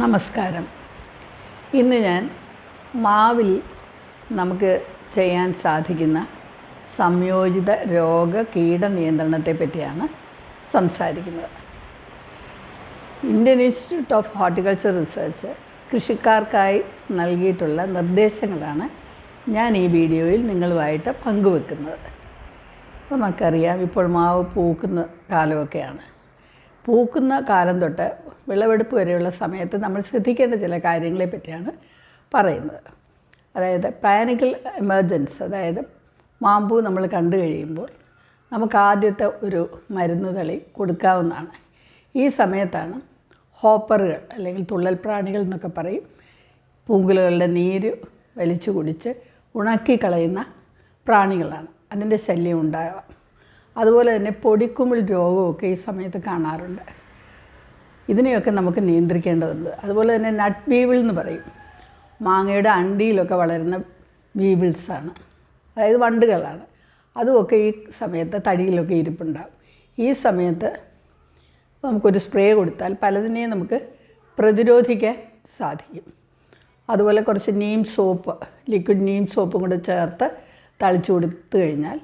നമസ്കാരം. ഇന്ന് ഞാൻ മാവിൽ നമുക്ക് ചെയ്യാൻ സാധിക്കുന്ന സംയോജിത രോഗ കീട നിയന്ത്രണത്തെ പറ്റിയാണ് സംസാരിക്കുന്നത്. Indian Institute of Horticulture Research കൃഷിക്കാർക്കായി നൽകിയിട്ടുള്ള നിർദ്ദേശങ്ങളാണ് ഞാൻ ഈ വീഡിയോയിൽ നിങ്ങളുമായിട്ട് പങ്കുവെക്കുന്നത്. നമുക്കറിയാം ഇപ്പോൾ മാവ് പൂക്കുന്ന കാലമൊക്കെയാണ്. പൂക്കുന്ന കാലം തൊട്ട് വിളവെടുപ്പ് വരെയുള്ള സമയത്ത് നമ്മൾ ശ്രദ്ധിക്കേണ്ട ചില കാര്യങ്ങളെ പറ്റിയാണ് പറയുന്നത്. അതായത് പാനിക്കൽ എമർജൻസ് അതായത് മാമ്പൂ നമ്മൾ കണ്ടു കഴിയുമ്പോൾ നമുക്ക് ആദ്യത്തെ ഒരു മരുന്ന് തളി കൊടുക്കാവുന്നതാണ്. ഈ സമയത്താണ് ഹോപ്പറുകൾ അല്ലെങ്കിൽ തുള്ളൽ പ്രാണികൾ എന്നൊക്കെ പറയും പൂങ്കുലകളുടെ നീര് വലിച്ചു കുടിച്ച് ഉണക്കി കളയുന്ന പ്രാണികളാണ്. അതിന്റെ ശല്യം ഉണ്ടാകാം അതുപോലെ തന്നെ പൊടിക്കുമിൾ രോഗമൊക്കെ ഈ സമയത്ത് കാണാറുണ്ട്. ഇതിനെയൊക്കെ നമുക്ക് നിയന്ത്രിക്കേണ്ടതുണ്ട്. അതുപോലെ തന്നെ നട്ട് വീവിൾ എന്ന് പറയും. മാങ്ങയുടെ അണ്ടിയിലൊക്കെ വളരുന്ന വീവിൾസാണ് അതായത് വണ്ടുകളാണ്. അതുമൊക്കെ ഈ സമയത്ത് തടിയിലൊക്കെ ഇരിപ്പുണ്ടാകും ഈ സമയത്ത് നമുക്കൊരു സ്പ്രേ കൊടുത്താൽ പലതിനെയും നമുക്ക് പ്രതിരോധിക്കാൻ സാധിക്കും. അതുപോലെ കുറച്ച് നീം സോപ്പ് ലിക്വിഡ് നീം സോപ്പും കൂടെ ചേർത്ത് തളിച്ചു കൊടുത്തു കഴിഞ്ഞാൽ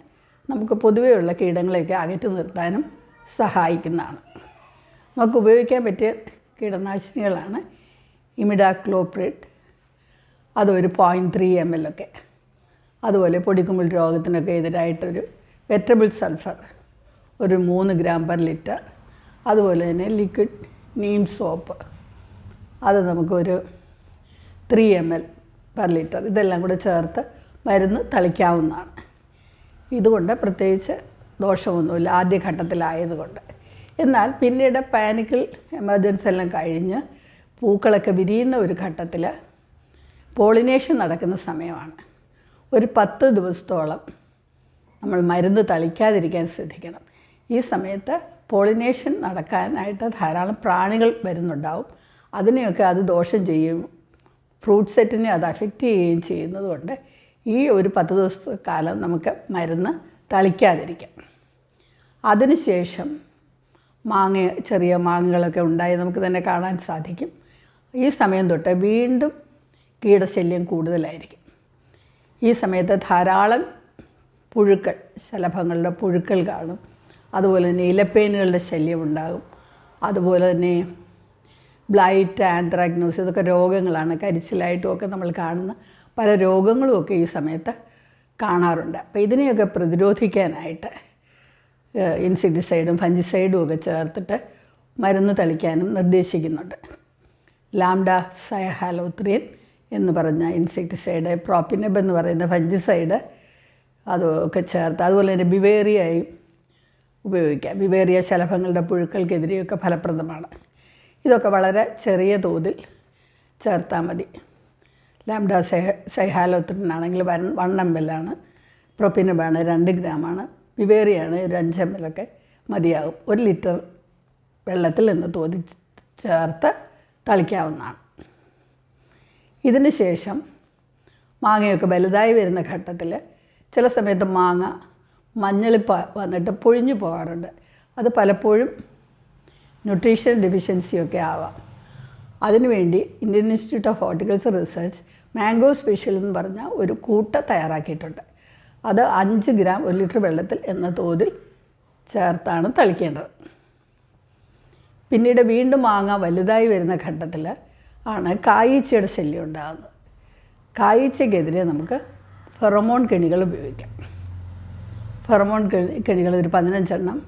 നമുക്ക് പൊതുവെയുള്ള കീടങ്ങളെയൊക്കെ അകറ്റി നിർത്താനും സഹായിക്കുന്നതാണ്. നമുക്ക് ഉപയോഗിക്കാൻ പറ്റിയ കീടനാശിനികളാണ് ഇമിഡാക്ലോപ്രിഡ് അതൊരു പോയിന്റ് ത്രീ എം എൽ ഒക്കെ. അതുപോലെ പൊടിക്കുമ്പിൾ രോഗത്തിനൊക്കെ എതിരായിട്ടൊരു വെറ്റബിൾ സൾഫർ ഒരു മൂന്ന് ഗ്രാം പെർ ലിറ്റർ. അതുപോലെ തന്നെ ലിക്വിഡ് നീം സോപ്പ് അത് നമുക്കൊരു three M L per litre. ഇതെല്ലാം കൂടെ ചേർത്ത് മരുന്ന് തളിക്കാവുന്നതാണ്. ഇതുകൊണ്ട് പ്രത്യേകിച്ച് ദോഷമൊന്നുമില്ല ആദ്യഘട്ടത്തിലായതുകൊണ്ട്. എന്നാൽ പിന്നീട് പാനിക്കിൽ എമർജൻസി എല്ലാം കഴിഞ്ഞ് പൂക്കളൊക്കെ വിരിയുന്ന ഒരു ഘട്ടത്തിൽ പോളിനേഷൻ നടക്കുന്ന സമയമാണ്. ഒരു പത്ത് ദിവസത്തോളം നമ്മൾ മരുന്ന് തളിക്കാതിരിക്കാൻ ശ്രദ്ധിക്കണം. ഈ സമയത്ത് പോളിനേഷൻ നടക്കാനായിട്ട് ധാരാളം പ്രാണികൾ വരുന്നുണ്ടാവും. അതിനെയൊക്കെ അത് ദോഷം ചെയ്യും. ഫ്രൂട്ട് സെറ്റിനെ അത് അഫക്റ്റ് ചെയ്യുകയും ചെയ്യുന്നതുകൊണ്ട് ഈ ഒരു പത്ത് ദിവസത്തെ കാലം നമുക്ക് മരുന്ന് തളിക്കാതിരിക്കാം. അതിനുശേഷം മാങ്ങ ചെറിയ മാങ്ങകളൊക്കെ ഉണ്ടായി നമുക്ക് തന്നെ കാണാൻ സാധിക്കും. ഈ സമയം തൊട്ട് വീണ്ടും കീടശല്യം കൂടുതലായിരിക്കും. ഈ സമയത്ത് ധാരാളം പുഴുക്കൾ ശലഭങ്ങളുടെ പുഴുക്കൾ കാണും. അതുപോലെ തന്നെ ഇലപ്പേനുകളുടെ ശല്യം ഉണ്ടാകും. അതുപോലെ തന്നെ ബ്ലൈറ്റ് ആന്ത്രാഗ്നോസ് ഇതൊക്കെ രോഗങ്ങളാണ് കരിച്ചിലായിട്ടും ഒക്കെ നമ്മൾ കാണുന്ന പല രോഗങ്ങളുമൊക്കെ ഈ സമയത്ത് കാണാറുണ്ട്. അപ്പോൾ ഇതിനെയൊക്കെ പ്രതിരോധിക്കാനായിട്ട് ഇൻസെക്ടിസൈഡും ഫഞ്ചിസൈഡും ഒക്കെ ചേർത്തിട്ട് മരുന്ന് തളിക്കാനും നിർദ്ദേശിക്കുന്നുണ്ട്. ലാംഡ സയഹാലോത്രിയൻ എന്ന് പറഞ്ഞ ഇൻസെക്ടിസൈഡ് പ്രോപ്പിനബ് എന്ന് പറയുന്ന ഫഞ്ചിസൈഡ് അതൊക്കെ ചേർത്ത് അതുപോലെ തന്നെ ബിവേറിയായും ഉപയോഗിക്കാം. ബിവേറിയ ശലഭങ്ങളുടെ പുഴുക്കൾക്കെതിരെയൊക്കെ ഫലപ്രദമാണ്. ഇതൊക്കെ വളരെ ചെറിയ തോതിൽ ചേർത്താൽ മതി. ലാംഡ സൈഹാലോത്രനാണെങ്കിൽ വൺ വൺ എം എല്ലാണ് പ്രൊപ്പിനബാണ് രണ്ട് ഗ്രാമാണ്. വിവേറിയാണ് ഒരു അഞ്ച് എം എല്ലൊക്കെ മതിയാകും ഒരു ലിറ്റർ വെള്ളത്തിൽ നിന്ന് തോതി ചേർത്ത് തളിക്കാവുന്നതാണ്. ഇതിന് ശേഷം മാങ്ങയൊക്കെ വലുതായി വരുന്ന ഘട്ടത്തിൽ ചില സമയത്ത് മാങ്ങ മഞ്ഞളിപ്പ വന്നിട്ട് പൊഴിഞ്ഞു പോകാറുണ്ട്. അത് പലപ്പോഴും ന്യൂട്രീഷൻ ഡെഫിഷ്യൻസിയൊക്കെ ആവാം. അതിനുവേണ്ടി Indian Institute of Horticulture Research mango special എന്ന് പറഞ്ഞ ഒരു കൂട്ട തയ്യാറാക്കിയിട്ടുണ്ട്. അത് അഞ്ച് ഗ്രാം ഒരു ലിറ്റർ വെള്ളത്തിൽ എന്ന തോതിൽ ചേർത്താണ് തളിക്കേണ്ടത്. പിന്നീട് വീണ്ടും മാങ്ങ വലുതായി വരുന്ന ഘട്ടത്തിൽ ആണ് കായീച്ചയുടെ ശല്യം ഉണ്ടാകുന്നത്. കായീച്ചയ്ക്കെതിരെ നമുക്ക് ഫെറമോൺ കെണികൾ ഉപയോഗിക്കാം. ഫെറമോൺ കെണി കെണികൾ ഒരു പതിനഞ്ചെണ്ണം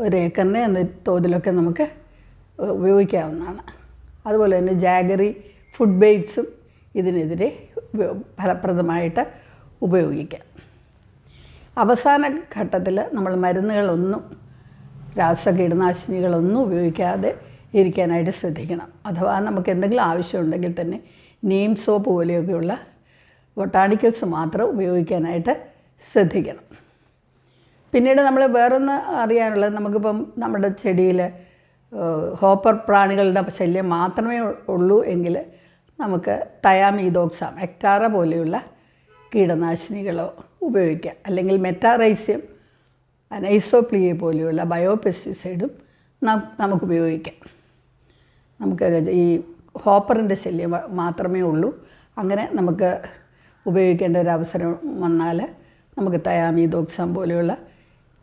ഒരു ഏക്കറിന് എന്ന തോതിലൊക്കെ നമുക്ക് ഉപയോഗിക്കാവുന്നതാണ്. അതുപോലെ തന്നെ ജാഗറി ഫുഡ് ബേറ്റ്സും ഇതിനെതിരെ ഫലപ്രദമായിട്ട് ഉപയോഗിക്കാം. അവസാന ഘട്ടത്തിൽ നമ്മൾ മരുന്നുകളൊന്നും രാസ കീടനാശിനികളൊന്നും ഉപയോഗിക്കാതെ ഇരിക്കാനായിട്ട് ശ്രദ്ധിക്കണം. അഥവാ നമുക്ക് എന്തെങ്കിലും ആവശ്യമുണ്ടെങ്കിൽ തന്നെ നീം സോപ്പ് പോലെയൊക്കെയുള്ള ബൊട്ടാണിക്കൽസ് മാത്രം ഉപയോഗിക്കാനായിട്ട് ശ്രദ്ധിക്കണം. പിന്നീട് നമ്മൾ വേറൊന്ന് അറിയാനുള്ളത് നമുക്കിപ്പം നമ്മുടെ ചെടിയിൽ ഹോപ്പർ പ്രാണികളുടെ ശല്യം മാത്രമേ ഉള്ളൂ എങ്കിൽ നമുക്ക് തയാമീതോക്സാം എക്ടാറ പോലെയുള്ള കീടനാശിനികളോ ഉപയോഗിക്കാം. അല്ലെങ്കിൽ മെറ്റാറൈസ്യം അനൈസോപ്ലിയെ പോലെയുള്ള ബയോ പെസ്റ്റിസൈഡും നമുക്ക് ഉപയോഗിക്കാം. നമുക്ക് ഈ ഹോപ്പറിന്റെ ശല്യം മാത്രമേ ഉള്ളൂ. അങ്ങനെ നമുക്ക് ഉപയോഗിക്കേണ്ട ഒരു അവസരം വന്നാൽ നമുക്ക് തയാമീതോക്സാം പോലെയുള്ള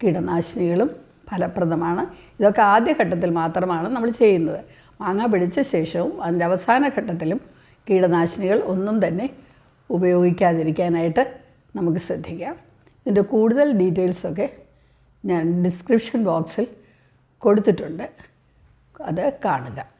കീടനാശിനികളും ഫലപ്രദമാണ്. ഇതൊക്കെ ആദ്യഘട്ടത്തിൽ മാത്രമാണ് നമ്മൾ ചെയ്യുന്നത്. മാങ്ങ പിടിച്ച ശേഷവും അതിന്റെ അവസാന ഘട്ടത്തിലും കീടനാശിനികൾ ഒന്നും തന്നെ ഉപയോഗിക്കാതിരിക്കാനായിട്ട് നമുക്ക് ശ്രദ്ധിക്കാം. ഇതിന്റെ കൂടുതൽ ഡീറ്റെയിൽസൊക്കെ ഞാൻ ഡിസ്ക്രിപ്ഷൻ ബോക്സിൽ കൊടുത്തിട്ടുണ്ട്. അത് കാണുക.